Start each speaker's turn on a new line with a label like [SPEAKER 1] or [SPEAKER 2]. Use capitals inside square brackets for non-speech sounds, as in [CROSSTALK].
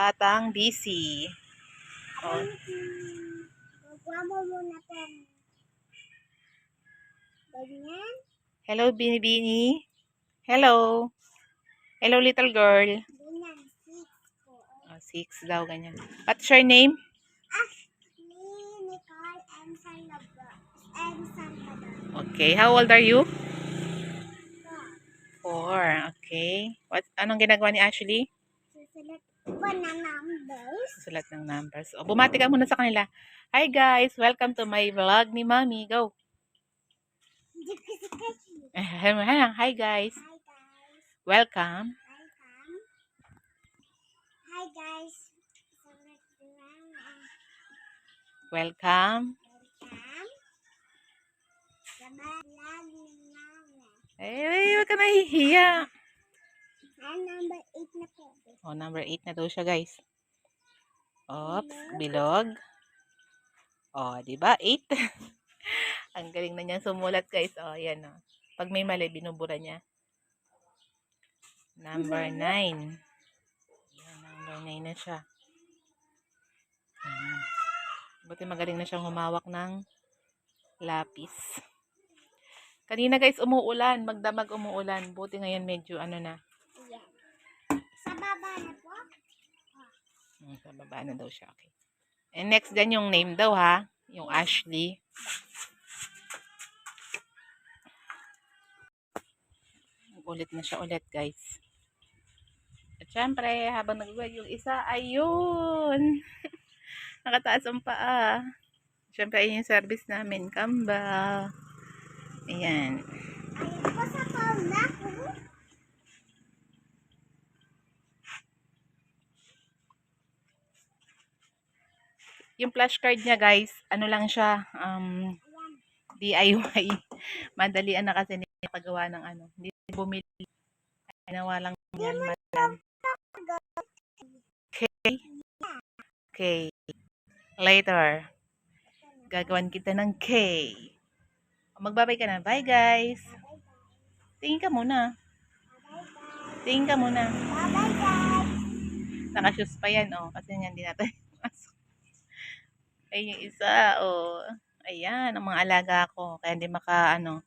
[SPEAKER 1] Batang DC. Oh, hello, Binibini. Hello. Hello, little girl. Oh, six daw, ganyan. What's your name? Okay, how old are you?
[SPEAKER 2] Four.
[SPEAKER 1] Four. Okay. What, anong ginagawa ni Ashley?
[SPEAKER 2] Po na numbers.
[SPEAKER 1] Susulat ng numbers. O, bumati ka muna sa kanila. Hi guys! Welcome to my vlog ni Mami. Go! Hi guys!
[SPEAKER 2] Hi guys.
[SPEAKER 1] Welcome.
[SPEAKER 2] Hi guys.
[SPEAKER 1] Welcome.
[SPEAKER 2] welcome.
[SPEAKER 1] Eh, huwag ka nahihiya.
[SPEAKER 2] Ah, number 8 na po.
[SPEAKER 1] O, number 8 na daw siya, guys. Oops, bilog. O, di ba? 8. [LAUGHS] Ang galing na niya sumulat, guys. O, yan o. Pag may mali, binubura niya. Number 9. Yan, number 9 na siya. Ayan. Buti magaling na siyang humawak ng lapis. Kanina, guys, umuulan. Magdamag umuulan. Buti ngayon medyo ano na.
[SPEAKER 2] Sa baba na po.
[SPEAKER 1] Hmm, Sa baba na daw siya. Okay. And next dyan yung name daw ha. Yung Ashley. Ulit na siya ulit guys. At syempre, habang nag yung isa, ayun! [LAUGHS] Nakataas ang paa. Syempre, ayun yung service namin. Kamba. Ayan.
[SPEAKER 2] Ayun po sa pauna
[SPEAKER 1] Yung flashcard niya guys, ano lang siya, um. DIY. [LAUGHS] Madalian na kasi niya pagawa ng ano. Hindi bumili. Ginawa lang yan. Madam. Okay. Okay. Later. Gagawan kita ng K. Magbabay ka na. Bye guys. Tingin ka muna. Tingin ka muna.
[SPEAKER 2] Bye-bye guys.
[SPEAKER 1] Nakashoes pa yan, oh. Kasi nga hindi natin pasok. Ay, yung isa, oh. Ayan, ang mga alaga ko. Kaya hindi maka, ano,